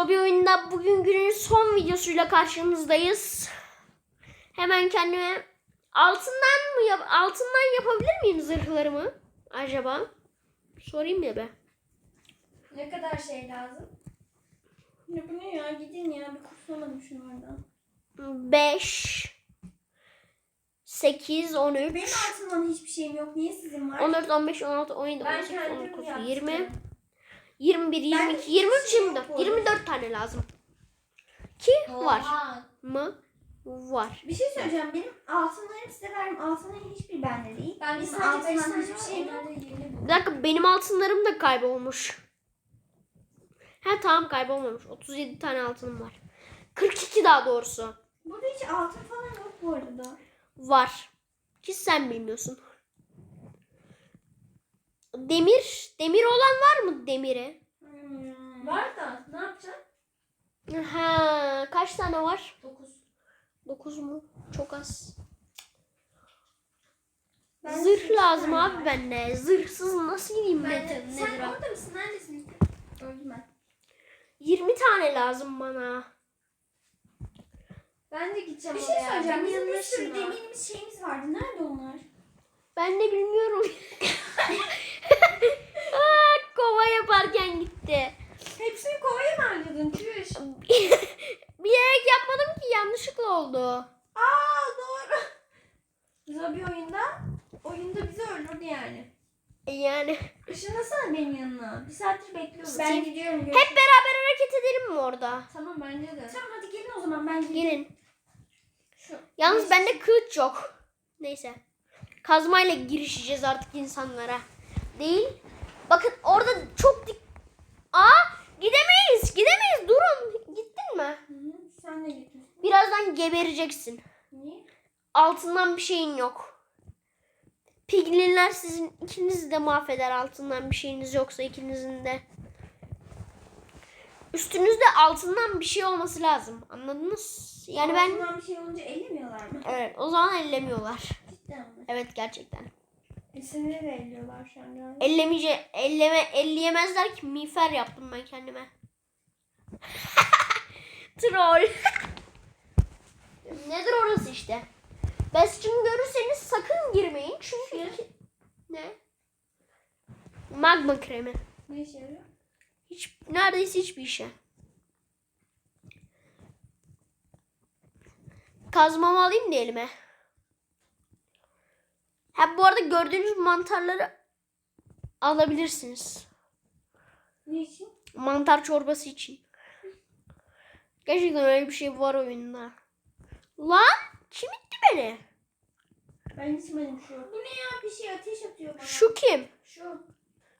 Hobi oyunda bugün günün son videosuyla karşınızdayız. Hemen kendime altından mı yap altından yapabilir miyim zırhlarımı acaba? Sorayım ya be. Ne kadar şey lazım? Ya bu ne ya? Gidin ya. Bir kurtulamadım şunu oradan. 5 8 13 Benim altından hiçbir şeyim yok. Niye sizin var? 14 15 16 17 Ben 18 kendim 19 yaptım. 20 21 Ben 22 hiçbir 23 şey yok 24 bu arada. 24 tane lazım. Ki var Oha. mı? Var. Bir şey söyleyeceğim. Benim altınlarımı size verdim. Altınların hiçbir bende değil. Ben Benim sadece hiçbir şey. Bir dakika benim altınlarım da kaybolmuş. Ha tamam kaybolmamış. 37 tane altınım var. 42 daha doğrusu. Burada hiç altın falan yok bu arada. Var. Ki sen bilmiyorsun. Demir. Demir olan var mı demiri? Hmm. Var da ne yapacaksın? Ha, kaç tane var? 9. 9 mu? Çok az. Ben Zırh lazım abi var. bende. Zırhsız nasıl gideyim Ben de, sen orada mısın? Neredesin? Öldüm ben. 20 tane lazım bana. Ben de gideceğim Bir şey oraya. söyleyeceğim. Benim Bizim yanıma bir sürü demirimiz şeyimiz vardı. Nerede onlar? Ben de bilmiyorum. Aa, kova yaparken gitti. Hepsini kovaya mı harcadın? Çüş. Bilerek yapmadım ki yanlışlıkla oldu. Aa doğru. Zobi oyunda oyunda bizi öldürdü yani. E Yani Işınlasana benim yanına. Bir saattir bekliyorum. Ben gidiyorum. hep beraber hareket edelim mi orada? Tamam bence de. Tamam hadi gelin o zaman ben gidiyorum. Gelin. Şu. Yalnız bende kılıç yok. Neyse. Kazmayla girişeceğiz artık insanlara. Değil. Bakın orada çok dik... Aa gidemeyiz. Gidemeyiz. Durun. Gittin mi? Hı Sen de git. Birazdan gebereceksin. Niye? Altından bir şeyin yok. Piglinler sizin ikinizi de mahveder altından bir şeyiniz yoksa ikinizin de. Üstünüzde altından bir şey olması lazım. Anladınız? Yani ben Altından bir şey olunca ellemiyorlar mı? evet o zaman ellemiyorlar. Cidden mi? Evet gerçekten. İsimleri de elliyorlar şu an galiba. Ellemeyece elleme elleyemezler ki miğfer yaptım ben kendime. Troll. Nedir orası işte? Bastion görürseniz sakın girmeyin çünkü iki- ne? Magma kremi. Ne işe yarıyor? Hiç neredeyse hiçbir işe. Kazmamı alayım da elime. Ha bu arada gördüğünüz mantarları alabilirsiniz. Ne için? Mantar çorbası için. Gerçekten öyle bir şey var oyunda. Lan kim itti beni? Ben içmedim şu. Bu ne ya? Bir şey ateş atıyor bana. Şu kim? Şu.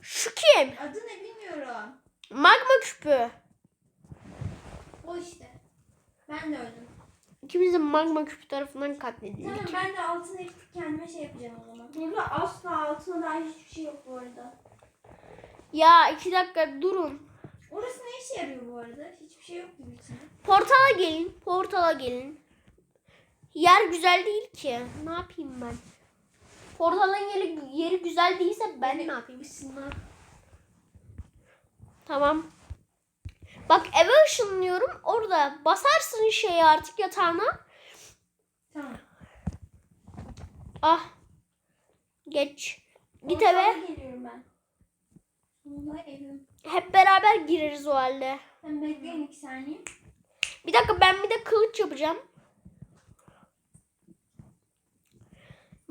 Şu kim? Adı ne bilmiyorum. Magma küpü. O işte. Ben de öldüm. İkimiz de magma küpü tarafından katledildik. Tamam ben de altın eritip kendime şey yapacağım o zaman. Burada asla altına dair hiçbir şey yok bu arada. Ya iki dakika durun. Orası ne işe yarıyor bu arada? Hiçbir şey yok gibi içinde. Portala gelin. Portala gelin. Yer güzel değil ki. Ne yapayım ben? Portalın yeri, yeri güzel değilse ben ne yapayım? Tamam. Bak eve ışınlıyorum. Orada basarsın şeyi artık yatağına. Tamam. Ah. Geç. Git Ortaya eve. geliyorum ben. Sonunda evim. Hep beraber gireriz o halde. Sen bekleyin iki saniye. Bir dakika ben bir de kılıç yapacağım.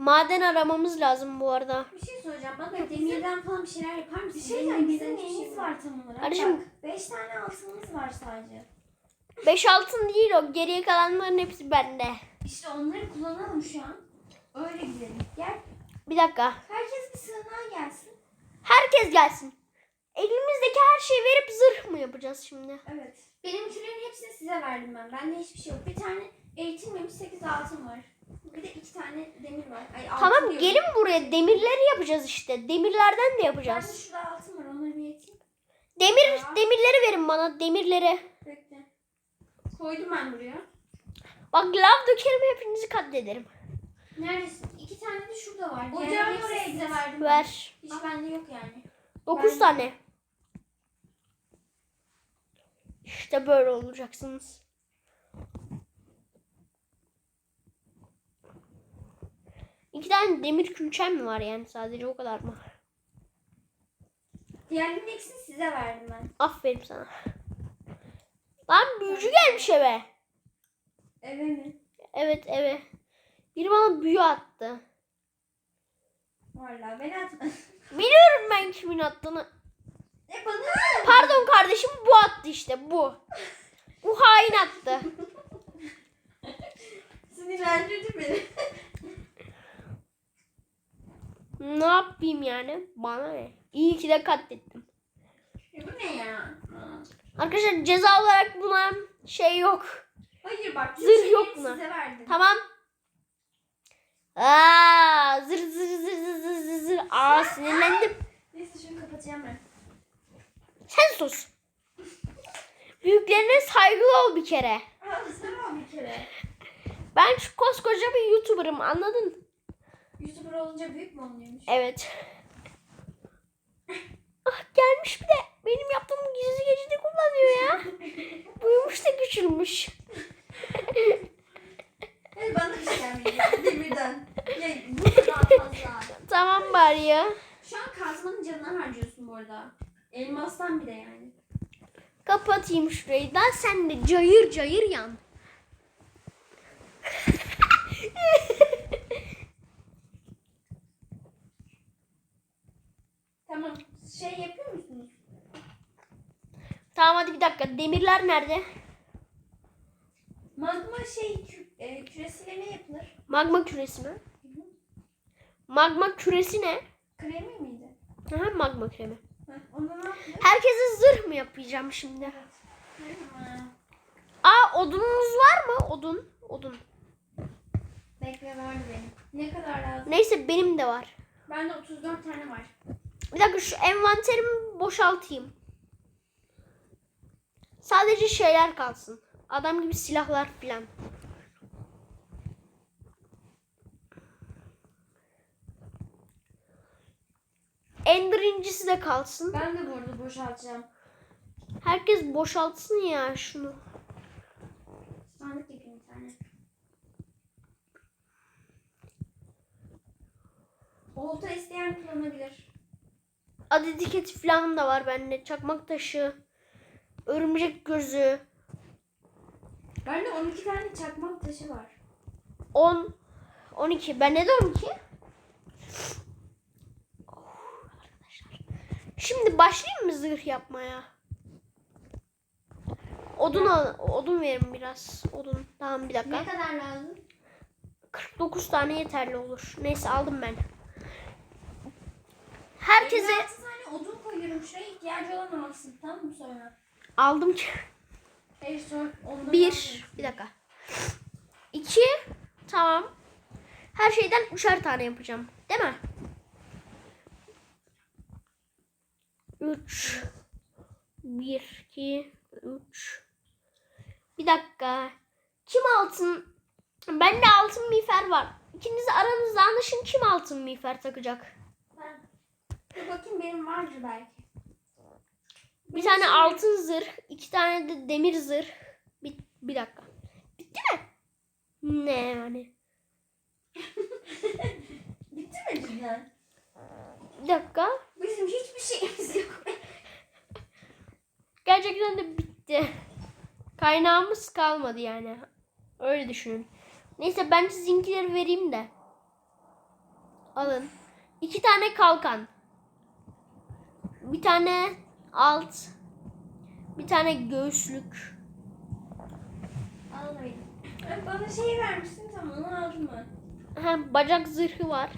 Maden aramamız lazım bu arada. Bir şey soracağım. Bana demirden falan bir şeyler yapar mısın? Bir şey diyeceğim, Bizim bizim neyimiz neyimiz var tam olarak? Kardeşim- Bak, beş tane altınımız var sadece. 5 altın değil o. Geriye kalanların hepsi bende. İşte onları kullanalım şu an. Öyle gidelim. Gel. Bir dakika. Herkes bir sığınağa gelsin. Herkes gelsin. Elimizdeki her şeyi verip zırh mı yapacağız şimdi? Evet. Benimkilerin hepsini size verdim ben. Bende hiçbir şey yok. Bir tane eğitilmemiş 8 altın var. Bir de iki tane demir var. Ay, altın Tamam diyorum. gelin buraya. Demirleri yapacağız işte. Demirlerden de Bende yapacağız. şurada altın var. Onları bir. Demir Ya. demirleri verin bana. Demirleri. Bekle. Koydum ben buraya. Bak lav dökerim hepinizi katlederim. Neredesin? İki tane de şurada var. Ocağın Diğerleri hepsi oraya size git. verdim. ben. Ver. Hiç bende yok yani. 9 Ben- tane. İşte böyle olacaksınız. İki tane demir külçem mi var yani sadece o kadar mı? Diğerlerinin ikisini size verdim ben. Aferin sana. Lan büyücü gelmiş eve. Eve mi? Evet eve. Biri bana büyü attı. Vallahi ben atmadım. Biliyorum ben kimin attığını. E bana Pardon kardeşim bu attı işte bu. Bu hain attı. sinirlendirdi beni. Yapayım yani? Bana ne? İyi ki de katlettim. E bu ne ya? Arkadaşlar ceza olarak buna şey yok. Hayır bak. Zırh yok mu? Size verdim. Tamam. Aa, zır zır zır zır zır zır zır. Aa sinirlendim. Neyse şunu kapatacağım ben. Sen sus. Büyüklerine saygılı ol bir kere. Aa sen al bir kere. Ben şu koskoca bir YouTuber'ım anladın? YouTuber olunca büyük mü oluyormuş? Evet. Ah gelmiş bir de benim yaptığım gizli geçidi kullanıyor ya. Büyümüş de küçülmüş. Hayır bana bir şey gelmedi. Demirden. Ya bu da daha fazla. Tamam bari ya. Şu an kazmanın canını harcıyorsun bu arada. Elmastan bile yani. Kapatayım şurayı da sen de cayır cayır yan. Tamam. Şey yapıyor musunuz? Tamam hadi bir dakika demirler nerede? Magma şey kü- e, küresiyle ne yapılır? Magma küresi mi? Magma küresi ne? Kremi miydi? Aha, magma kremi. Heh, onda ne? Herkese zırh mı yapacağım şimdi? Ha, Aa odununuz var mı? Odun. Odun. Bekle vardı benim. Ne kadar lazım? Neyse benim de var. Bende 34 tane var. Bir dakika şu envanterimi boşaltayım. Sadece şeyler kalsın. Adam gibi silahlar filan. Ender incisi de kalsın. Ben de bu arada boşaltacağım. Herkes boşaltsın ya şunu. Sandık yapayım bir tane. Olta isteyen kullanabilir. Adet etiketi falan da var bende. Çakmak taşı, örümcek gözü, Bende 12 tane çakmak taşı var. 10, 12. Bende de 12. Oh, arkadaşlar. Şimdi başlayayım mı zırh yapmaya? Odun al, odun verin biraz. Odun. Tamam bir dakika. Ne kadar lazım? 49 tane yeterli olur. Neyse aldım ben. Herkese 56 tane odun koyuyorum. Şuraya ihtiyacı olan alsın. Tamam mı sonra? aldım ki. Hayır sonra ondan Bir, almayın. bir dakika. İki, tamam. Her şeyden üçer tane yapacağım. Değil mi? Üç. Bir, iki, üç. Bir dakika. Kim altın? Bende altın miğfer var. İkiniz aranızda anlaşın kim altın miğfer takacak. Dur bakayım benim vardır belki. Bir tane altın zırh, iki tane de demir zırh. Bir, bir dakika. Bitti mi? Ne yani? Bitti mi cidden? Bir dakika. Bizim hiçbir şeyimiz yok. Gerçekten de bitti. Kaynağımız kalmadı yani. Öyle düşünün. Neyse ben sizinkileri vereyim de. Alın. İki tane kalkan. Bir tane alt. Bir tane göğüslük. Al benim. Ben bana şey vermiştin tamam onu aldım ben. Ha, bacak zırhı var.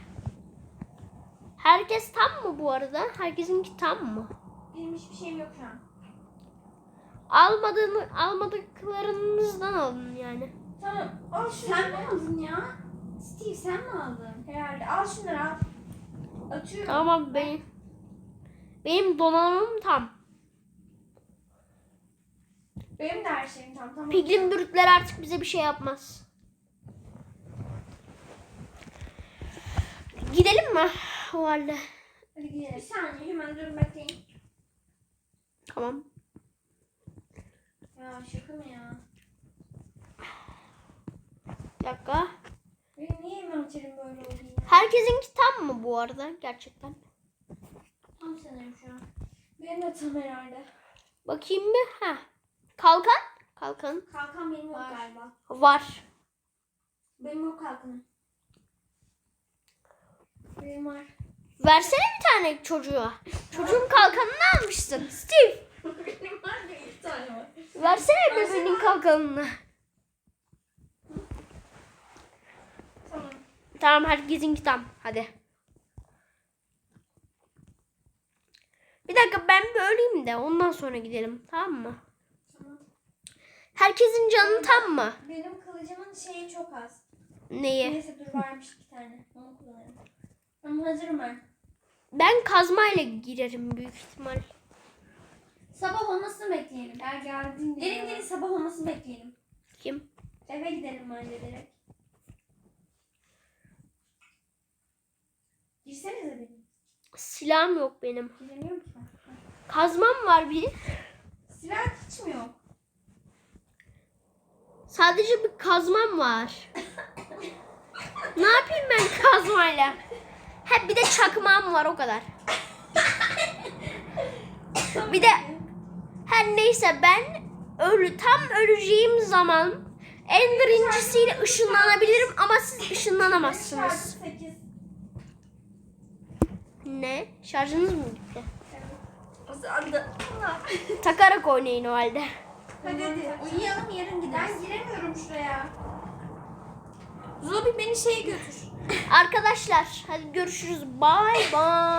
Herkes tam mı bu arada? Herkesinki tam mı? Benim hiçbir şeyim yok şu an. Almadığını, almadıklarınızdan alın yani. Tamam. Al şunu. Sen mi aldın ya? Steve sen mi aldın? Herhalde. Al şunları al. Atıyorum. Tamam benim. Benim donanımım tam. Benim de her şeyim tam. Tamam. Piglin bürütler artık bize bir şey yapmaz. Gidelim mi? Halde. Hadi gidelim. Bir saniye hemen dur bakayım. Tamam. Ya şaka mı ya? Bir dakika. Benim niye envanterim böyle oldu? Herkesinki tam mı bu arada gerçekten? Tam şu an. Benim de tam herhalde. Bakayım bir. Ha. Kalkan? Kalkan Kalkan benim yok Var. galiba. var. Benim yok kalkanım. Benim var. Versene bir tane çocuğa. Çocuğun kalkanını almışsın. Steve. benim var da iki tane var. Versene Versene. bebeğin kalkanını. Tamam. Tamam herkesinki tam. Hadi. Bir dakika ben bir öleyim de ondan sonra gidelim. Tamam mı? Tamam. Herkesin canı tam mı? Benim kılıcımın şeyi çok az. Neyi? Neyse dur varmış iki tane. Onu kullanırım. Ama hazırım ben. Ben kazmayla girerim büyük ihtimal. Sabah olmasını bekleyelim. Gel geldin diye. Gelin gelin sabah olmasını bekleyelim. Kim? Eve gidelim bence direkt. Girsenize benim. Silahım yok benim. Giremiyorum ki. Kazmam var bir. Silah hiç mi yok? Sadece bir kazmam var. ne yapayım ben kazmayla? Hep bir de çakmağım var o kadar. Bir de her neyse ben ölü tam öleceğim zaman Ender incisiyle ışınlanabilirim ama siz ışınlanamazsınız. Şarjı 8. Ne? Şarjınız mı bitti? Da. Takarak oynayın o halde. Hadi hadi. Uyuyalım yarın gideriz. Ben giremiyorum şuraya. Zobi beni şeye götür. Arkadaşlar hadi görüşürüz. Bye bye.